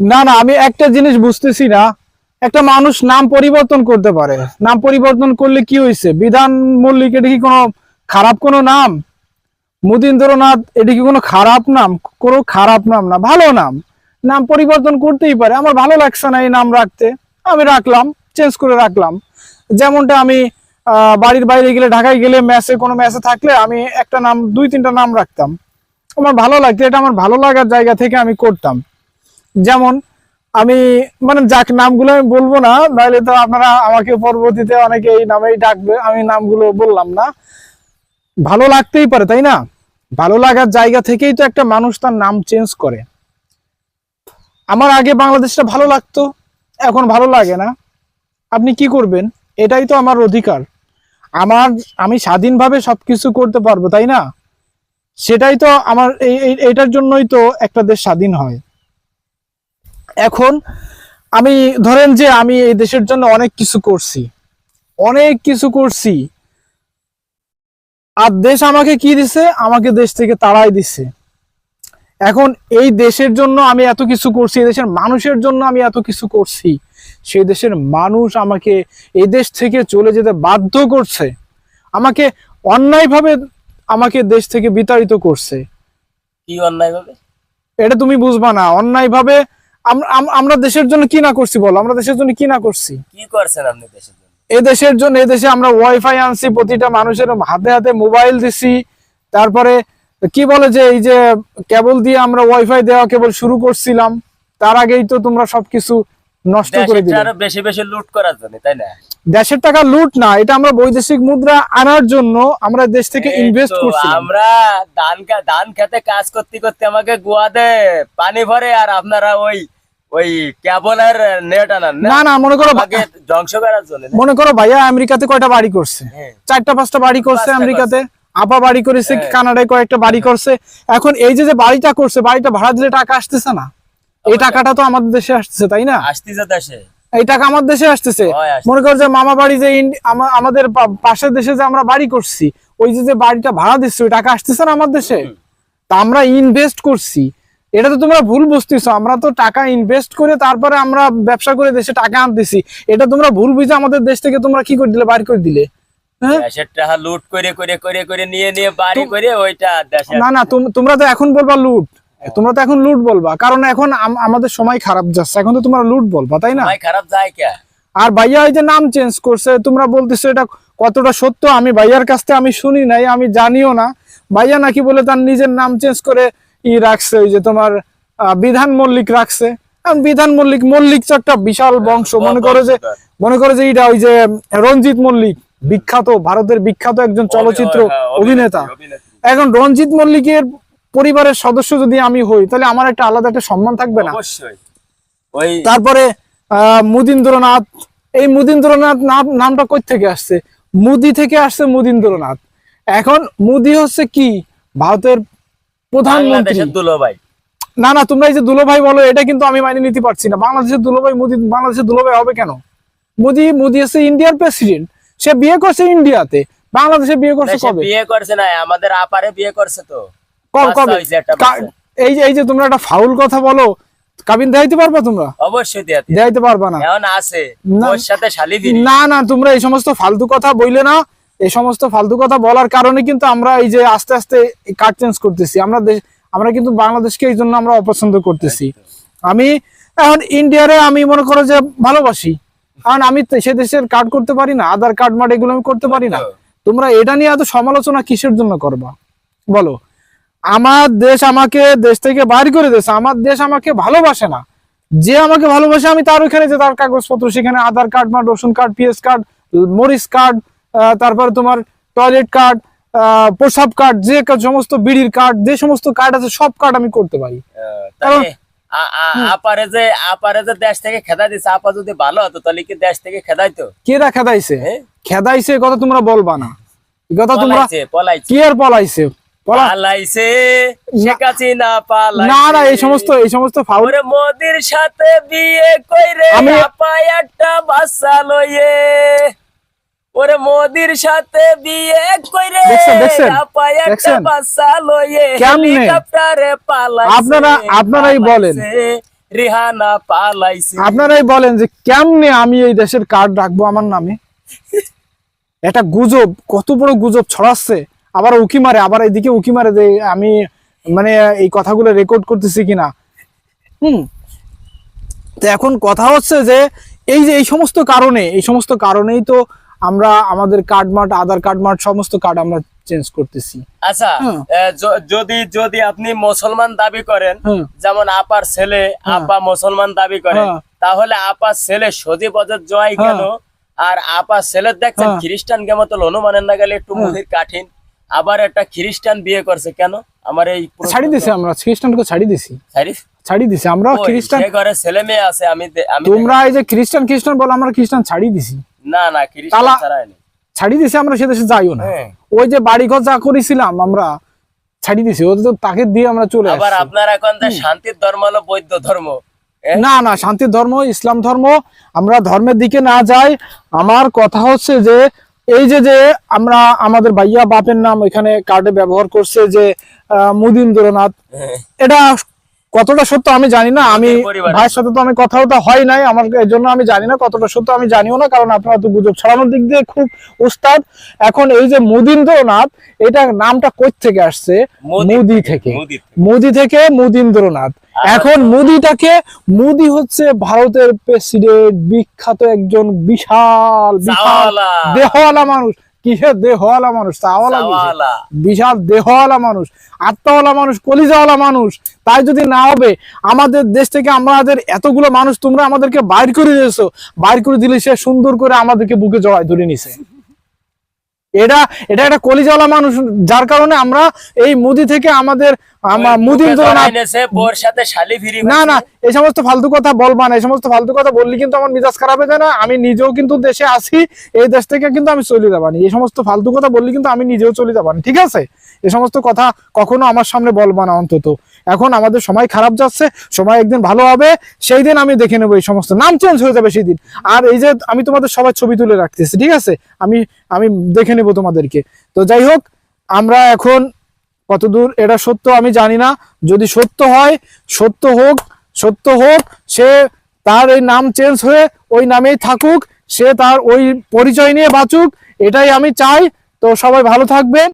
না না, আমি একটা জিনিস বুঝতেছি না। একটা মানুষ নাম পরিবর্তন করতে পারে। নাম পরিবর্তন করলে কি হয়েছে? বিধান মল্লিক, এটা কি কোনো খারাপ কোনো নাম? মুদিন্দ্রনাথ এটা কি কোনো খারাপ নাম? কোনো খারাপ নাম না, ভালো নাম। নাম পরিবর্তন করতেই পারে। আমার ভালো লাগছে না এই নাম রাখতে। আমি রাখলাম চেঞ্জ করে রাখলাম। যেমনটা আমি বাড়ির বাইরে গেলে, ঢাকায় গেলে ম্যাচে কোনো ম্যাচে থাকলে আমি একটা নাম, দুই, তিনটা নাম রাখতাম। আমার ভালো লাগতো, এটা আমার ভালো লাগার জায়গা থেকে আমি করতাম। যেমন আমি মানে যাক, নামগুলো আমি বলব না, নাহলে তো আপনারা আমাকে পরবর্তীতে অনেকে এই নামেই ডাকবে, আমি নামগুলো বললাম না। ভালো লাগতেই পারে, তাই না? ভালো লাগার জায়গা থেকেই তো একটা মানুষ তার নাম চেঞ্জ করে। আমার আগে বাংলাদেশটা ভালো লাগতো, এখন ভালো লাগে না। আপনি কি করবেন? এটাই তো আমার অধিকার। আমার, আমি স্বাধীনভাবে সবকিছু করতে পারব, তাই না? সেটাই তো আমার, এই, এই- এইটার জন্যই তো একটা দেশ স্বাধীন হয়। এখন আমি ধরেন যে আমি এই দেশের জন্য অনেক কিছু করছি। অনেক কিছু করছি। আর দেশ আমাকে কি দিছে? আমাকে দেশ থেকে তাড়াই দিছে। এখন এই দেশের জন্য আমি এত কিছু করছি এই দেশের মানুষের জন্য আমি এত কিছু করছি সেই দেশের মানুষ আমাকে এই দেশ থেকে চলে যেতে বাধ্য করছে। আমাকে অন্যায়ভাবে আমাকে দেশ থেকে বিতাড়িত করছে। কি অন্যায় ভাবে এটা তুমি বুঝবা না। অন্যায়ভাবে আমরা দেশের জন্য কি না করছি বলো? আমরা দেশের জন্য কি না করছি? কি করছেন আপনি দেশের জন্য? এই দেশের জন্য এই দেশে আমরা ওয়াইফাই আনছি প্রতিটা মানুষের হাতে হাতে মোবাইল দিছি। তারপরে কি বলে যে এই যে কেবল দিয়ে আমরা ওয়াইফাই দেওয়া কেবল শুরু করছিলাম তার আগেই তো তোমরা সবকিছু নষ্ট করে দিলে। আরও বেশি বেশি লুট করার জন্য তাই না? দেশের টাকা লুট না এটা আমরা বৈদেশিক মুদ্রা আনার জন্য আমরা দেশ থেকে ইনভেস্ট তো করছিলাম। আমরা ধান ধান খেতে কাজ করতে করতে আমাকে গোয়া দে পানি ভরে আর আপনারা ওই ওই কেবলের নেট আনান না? না মনে করো ধ্বংস করার জন্য মনে করো ভাইয়া আমেরিকাতে কয়টা বাড়ি করছে? হ্যাঁ। চারটা পাঁচটা বাড়ি করছে আমেরিকাতে আপা বাড়ি করেছে হ্যাঁ। কানাডায় কয়েকটা বাড়ি করছে। এখন এই যে যে বাড়িটা করছে বাড়িটা ভাড়া দিলে টাকা আসতেছে না। এই টাকাটা তো আমাদের দেশে আসতেছে তাই না? আসতেছে দেশে। এই টাকা আমার দেশে আসতেছে। মনে করো যে মামা বাড়ি যে আমাদের পাশের দেশে যে আমরা বাড়ি করছি ওই যে বাড়িটা ভাড়া দিচ্ছি ওই টাকা আসতেছে না আমার দেশে? তা আমরা ইনভেস্ট করছি। এটা তো তোমরা ভুল বুঝতেছো। আমরা তো টাকা ইনভেস্ট করে তারপরে আমরা ব্যবসা করে দেশে টাকা আনতেছি। এটা তোমরা ভুল বুঝে আমাদের দেশ থেকে তোমরা কি করে দিলে বাইর করে দিলে? হ্যাঁ? দেশের লুট করে করে করে করে নিয়ে নিয়ে বাড়ি করে দেশে না না তোম- তোমরা তো এখন বলবা লুট। তোমরা তো এখন লুট বলবা কারণ এখন আমাদের সময় খারাপ যাচ্ছে এখন তো তোমরা লুট বলবা তাই না? খারাপ যায় কে? আর ভাইয়া এই যে নাম চেঞ্জ করছে তোমরা বলতেছো এটা কতটা সত্য আমি ভাইয়ার কাছ থেকে আমি শুনি নাই আমি জানিও না। ভাইয়া নাকি বলে তার নিজের নাম চেঞ্জ করে ই রাখছে ওই যে তোমার বিধান মল্লিক রাখছে। বিধান মল্লিক মল্লিক তো একটা বিশাল বংশ মনে করো যে মনে করে যে এটা ওই যে রঞ্জিত মল্লিক বিখ্যাত ভারতের বিখ্যাত একজন চলচ্চিত্র হ্যাঁ, অভিনেতা। এখন রঞ্জিত মল্লিকের পরিবারের সদস্য যদি আমি হই তাহলে আমার একটা আলাদা একটা সম্মান থাকবে না। অবশ্যই। তারপরে মুদিন্দ্রনাথ এই মুদিন্দ্রনাথ নামটা কই থেকে আসছে? মুদি থেকে আসছে মুদিন্দ্রনাথ। এখন মুদি হচ্ছে কি? ভারতের প্রধানমন্ত্রী। বাংলাদেশের দুলো ভাই না না তোমরা এই যে দুলোভাই বলো এটা কিন্তু আমি মাইনে নিতে পারছি না। বাংলাদেশের দুলোভাই মুদি বাংলাদেশের দুলোভাই হবে কেন? মুদি মুদি হচ্ছে ইন্ডিয়ার প্রেসিডেন্ট। সে বিয়ে করছে ইন্ডিয়াতে। বাংলাদেশে বিয়ে করছে কবে? বিয়ে করছে না আমাদের আপারে বিয়ে করছে তো। এই যে এই যে তোমরা একটা ফাউল কথা বলো কাবিন দেখাইতে পারবা তোমরা? অবশ্যই। দেখাইতে পারবা না। এখন আছে। ওর সাথে শালি দিন না না তোমরা এই সমস্ত ফালতু কথা বইলে না। এই সমস্ত ফালতু কথা বলার কারণে কিন্তু আমরা এই যে আস্তে আস্তে কার্ড চেঞ্জ করতেছি। আমরা আমরা কিন্তু বাংলাদেশকে এই জন্য আমরা অপছন্দ করতেছি। আমি এখন ইন্ডিয়ারে আমি মনে করো যে ভালোবাসি। কারণ আমি সে দেশের কার্ড করতে পারি না। আধার কার্ড মার্ড এগুলো আমি করতে পারি না। তোমরা এটা নিয়ে এত সমালোচনা কিসের জন্য করবা? বলো। আমার দেশ আমাকে দেশ থেকে বাইর করে দিয়েছে আমার দেশ আমাকে ভালোবাসে না। যে আমাকে ভালোবাসে আমি তার ওখানে যে তার কাগজপত্র সেখানে আধার কার্ড বা ration card P S card Morris card তারপরে তোমার টয়লেট কার্ড প্রসাব কার্ড যে সমস্ত বিড়ির কার্ড যে সমস্ত কার্ড আছে সব কার্ড আমি করতে পারি। আপারে যে আপারে যে দেশ থেকে খেদা দিছে আপা যদি ভালো হতো তাহলে কি দেশ থেকে খেদাইতো কেরা খেদাইছে? হ্যাঁ? খেদাইছে কথা তোমরা বলবা না। কথা তোমরা কি আর পলাইছে? পলা পালাইছে শেখ হাসিনা পালাইছে। না না এই সমস্ত এই সমস্ত ফাউল মোদির সাথে বিয়ে কইরে একটা বাচ্চা লইয়ে। ওরে মোদির সাথে বিয়ে কইরে একটা বাচ্চা লইয়ে কেমনে? হেলিকপ্টারে পালাইছে আপনারা- আপনারাই বলেন। রিহানা পালাইছে। আপনারাই বলেন যে কেমনে আমি এই দেশের কার্ড রাখব আমার নামে? এটা গুজব কত বড় গুজব ছড়াচ্ছে। আবার উকি মারে আবার এইদিকে উকি মারে যে আমি মানে এই কথাগুলো রেকর্ড করতেছি কিনা হুম তো এখন কথা হচ্ছে যে এই যে এই সমস্ত কারণে এই সমস্ত কারণেই তো আমরা আমাদের card mart Aadhaar card mart সমস্ত কার্ড আমরা চেঞ্জ করতেছি আচ্ছা হ্যাঁ। যদি যদি আপনি মুসলমান দাবি করেন হ্যাঁ যেমন আপার ছেলে আপা মুসলমান দাবি করে হ্যাঁ। তাহলে আপার ছেলে সজি বজর জয় হ্যাঁ। কেন আর আপার ছেলের দেখছেন হ্যাঁ। খ্রিস্টান কে মতো হনুমানের না গেলে একটু হ্যাঁ। মুদির কাঠিন আবার একটা খ্রিস্টান বিয়ে করছে কেন? আমার এই ছাড়ি দিছি আমরা খ্রিস্টানকে ছাড়ি দিছি। ছাড়ি? দিছি আমরা খ্রিস্টান ঘরে ছেলে মেয়ে আছে আমি আমি তোমরা এই যে খ্রিস্টান খ্রিস্টান বলো আমরা খ্রিস্টান ছাড়ি দিছি। না না খ্রিস্টান ছাড়ায়নি। ছাড়ি দিছি আমরা সে দেশে যাইও না। হ্যাঁ। ওই যে বাড়িঘর যা করেছিলাম আমরা ছাড়ি দিছি ওদের তো তাকে দিয়ে আমরা চলে আবার আপনার এখন যে শান্তির ধর্ম হলো বৌদ্ধ ধর্ম না না শান্তির ধর্ম ইসলাম ধর্ম আমরা ধর্মের দিকে না যাই। আমার কথা হচ্ছে যে এই যে যে আমরা আমাদের ভাইয়া বাপের নাম এখানে কার্ডে ব্যবহার করছে যে আহ, মুদিন্দ্রনাথ হ্যাঁ। এটা কতটা সত্য আমি জানি না আমি। ভাইয়ের সাথে তো আমি কথা কথা হয় নাই আমার এর জন্য আমি জানি না কতটা সত্য আমি জানিও না কারণ আপনারা তো গুজব ছড়ানোর দিক দিয়ে খুব উস্তাদ। এখন এই যে মুদিন্দ্রনাথ এটা নামটা কই থেকে আসছে? মুদি থেকে। মুদি থেকে। মুদিন্দ্রনাথ। এখন মুদিটাকে মুদি হচ্ছে ভারতের প্রেসিডেন্ট বিখ্যাত একজন বিশাল বিশাল। দেহওয়ালা মানুষ। কিসের দেহওয়ালা মানুষ? তাওয়ালা বিশাল দেহওয়ালা মানুষ আত্মাওয়ালা মানুষ কলিজাওয়ালা মানুষ। তাই যদি না হবে আমাদের দেশ থেকে আমাদের এতগুলো মানুষ তোমরা আমাদেরকে বাইর করে দিয়েছ। বাইর করে দিলে সে সুন্দর করে আমাদেরকে বুকে জড়ায় ধরে নিছে। এটা এটা একটা কলিজাওয়ালা মানুষ যার কারণে আমরা এই মুদি থেকে আমাদের আমার ওই মুদিন্দ্রনাথ মুখে এনেছে, বোর সাথে শালি ফিরি না না এই সমস্ত ফালতু কথা বলবা না এই সমস্ত ফালতু কথা বললে কিন্তু আমার মিজাজ খারাপ হয়ে না আমি নিজেও কিন্তু দেশে আছি এই দেশ থেকে কিন্তু আমি চলে যাবানি এই সমস্ত ফালতু কথা বললে কিন্তু আমি নিজেও চলে যাবানি ঠিক আছে? এই সমস্ত কথা কখনো আমার সামনে বলবা না অন্তত। এখন আমাদের সময় খারাপ যাচ্ছে সময় একদিন ভালো হবে সেই দিন আমি দেখে নেব এই সমস্ত। নাম চেঞ্জ হয়ে যাবে সেই দিন। আর এই যে আমি তোমাদের সবাই ছবি তুলে রাখতেছি ঠিক আছে? আমি আমি দেখে নেব তোমাদেরকে। তো যাই হোক, আমরা এখন কতদূর, এটা সত্য আমি জানি না। যদি সত্য হয়, সত্য হোক সত্য হোক, সে তার এই নাম চেঞ্জ হয়ে ওই নামেই থাকুক, সে তার ওই পরিচয় নিয়ে বাঁচুক, এটাই আমি চাই। তো সবাই ভালো থাকবেন।